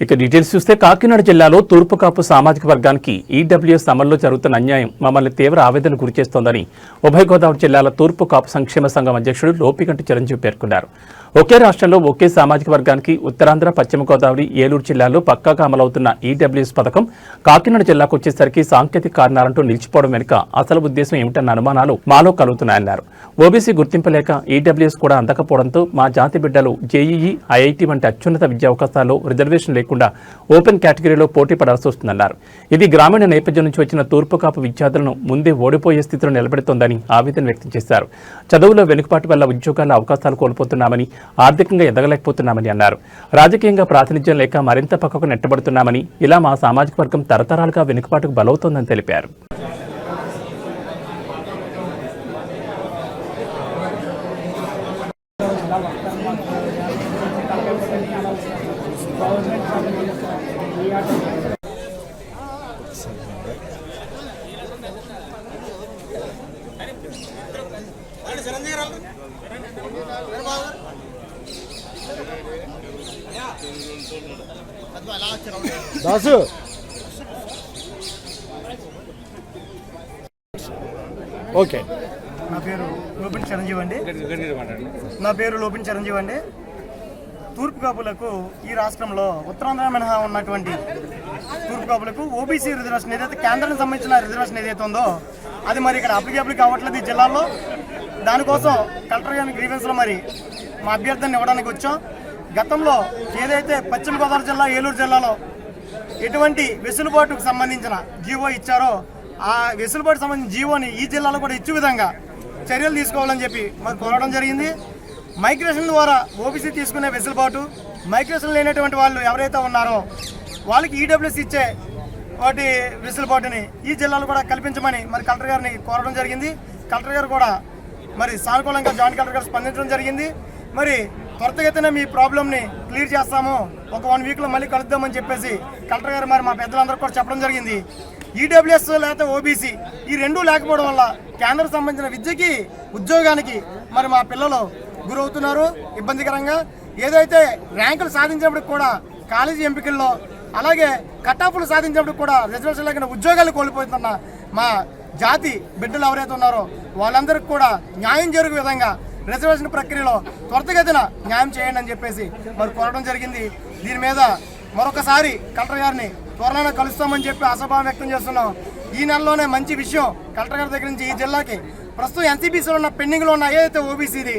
ఇక డీటెయిల్స్ చూస్తే కాకినాడ జిల్లాలో తూర్పు కాపు సామాజిక వర్గానికి ఈడబ్ల్యూఎస్ అమల్లో జరుగుతున్న అన్యాయం మమ్మల్ని తీవ్ర ఆవేదన గురిచేస్తోందని ఉభయ గోదావరి జిల్లాల తూర్పు కాపు సంక్షేమ సంఘం అధ్యక్షుడు లోపికంటి చిరంజీవి పేర్కొన్నారు. ఒకే రాష్ట్రంలో ఒకే సామాజిక వర్గానికి ఉత్తరాంధ్ర పశ్చిమ గోదావరి ఏలూరు జిల్లాల్లో పక్కాగా అమలవుతున్న ఈడబ్ల్యూఎస్ పథకం కాకినాడ జిల్లాకు వచ్చేసరికి సాంకేతిక కారణాలంటూ నిలిచిపోవడం వెనుక అసలు ఉద్దేశం ఏమిటన్న అనుమానాలు మాలో కలుగుతున్నాయన్నారు. ఓబీసీ గుర్తింపు లేక ఈడబ్ల్యూఎస్ కూడా అందకపోవడంతో మా జాతి బిడ్డలు జేఈఈ ఐఐటి వంటి అత్యున్నత విద్యా అవకాశాల్లో రిజర్వేషన్ లేకుండా ఓపెన్ కేటగిరీలో పోటీ పడాల్సి వస్తుందన్నారు. ఇది గ్రామీణ నేపథ్యం నుంచి వచ్చిన తూర్పు కాపు విద్యార్థులను ముందే ఓడిపోయే స్థితిలో నిలబెడుతోందని ఆవేదన వ్యక్తం చేశారు. చదువులో వెనుకపాటు వల్ల ఉద్యోగాల అవకాశాలు కోల్పోతున్నామని ఆర్థికంగా ఎదగలేకపోతున్నామని అన్నారు. రాజకీయంగా ప్రాతినిధ్యం లేక మరింత పక్కకు నెట్టబడుతున్నామని ఇలా మా సామాజిక వర్గం తరతరాలుగా వెనుకపాటుకు బలవుతోందని తెలిపారు. దాసు. ఓకే. నా పేరు లోపిన్ చిరంజీవి అండి. నా పేరు లోపిన్ చిరంజీవి అండి. తూర్పు కాపులకు ఈ రాష్ట్రంలో ఉత్తరాంధ్ర మినహా ఉన్నటువంటి తూర్పు కాపులకు ఓబీసీ రిజర్వేషన్ ఏదైతే కేంద్రానికి సంబంధించిన రిజర్వేషన్ ఏదైతే ఉందో అది మరి ఇక్కడ అప్లికేబుల్ కావట్లేదు ఈ జిల్లాలో. దానికోసం కలెక్టర్ గారి గ్రీవెన్స్లో మరి మా అభ్యర్థిని ఇవ్వడానికి వచ్చాం. గతంలో ఏదైతే పశ్చిమ గోదావరి జిల్లా ఏలూరు జిల్లాలో ఎటువంటి వెసులుబాటుకు సంబంధించిన జీవో ఇచ్చారో ఆ వెసులుబాటు సంబంధించిన జీవోని ఈ జిల్లాలో కూడా ఇచ్చే విధంగా చర్యలు తీసుకోవాలని చెప్పి మరి కోరడం జరిగింది. మైగ్రేషన్ ద్వారా ఓబీసీ తీసుకునే వెసులుబాటు మైగ్రేషన్ లేనటువంటి వాళ్ళు ఎవరైతే ఉన్నారో వాళ్ళకి ఈడబ్ల్యూసీ ఇచ్చే వాటి వెసులుబాటుని ఈ జిల్లాలో కూడా కల్పించమని మరి కలెక్టర్ గారిని కోరడం జరిగింది. కలెక్టర్ గారు కూడా మరి సానుకూలంగా జాయింట్ కలెక్టర్ గారు స్పందించడం జరిగింది. మరి త్వరితగతిన మీ ప్రాబ్లమ్ని క్లియర్ చేస్తాము. ఒక వన్ వీక్లో మళ్ళీ కలుద్దామని చెప్పేసి కలెక్టర్ గారు మరి మా పెద్దలందరూ కూడా చెప్పడం జరిగింది. ఈడబ్ల్యూఎస్ లేకపోతే ఓబీసీ ఈ రెండూ లేకపోవడం వల్ల కేంద్రం సంబంధించిన విద్యకి ఉద్యోగానికి మరి మా పిల్లలు గురవుతున్నారు. ఇబ్బందికరంగా ఏదైతే ర్యాంకులు సాధించినప్పుడు కూడా కాలేజీ ఎంపికల్లో అలాగే కటాఫ్లు సాధించినప్పుడు కూడా రిజర్వేషన్ లేకుండా ఉద్యోగాలు కోల్పోతున్న మా జాతి బిడ్డలు ఎవరైతే ఉన్నారో వాళ్ళందరికీ కూడా న్యాయం జరిగే విధంగా రిజర్వేషన్ ప్రక్రియలో త్వరితగతిన న్యాయం చేయండి అని చెప్పేసి మరి కోరడం జరిగింది. దీని మీద మరొకసారి కలెక్టర్ గారిని త్వరలోనే కలుస్తామని చెప్పి ఆశాభావం వ్యక్తం చేస్తున్నాం. ఈ నెలలోనే మంచి విషయం కలెక్టర్ గారి దగ్గర నుంచి ఈ జిల్లాకి. ప్రస్తుతం ఎన్సీబీసీలో ఉన్న పెండింగ్లో ఉన్న ఏదైతే ఓబీసీది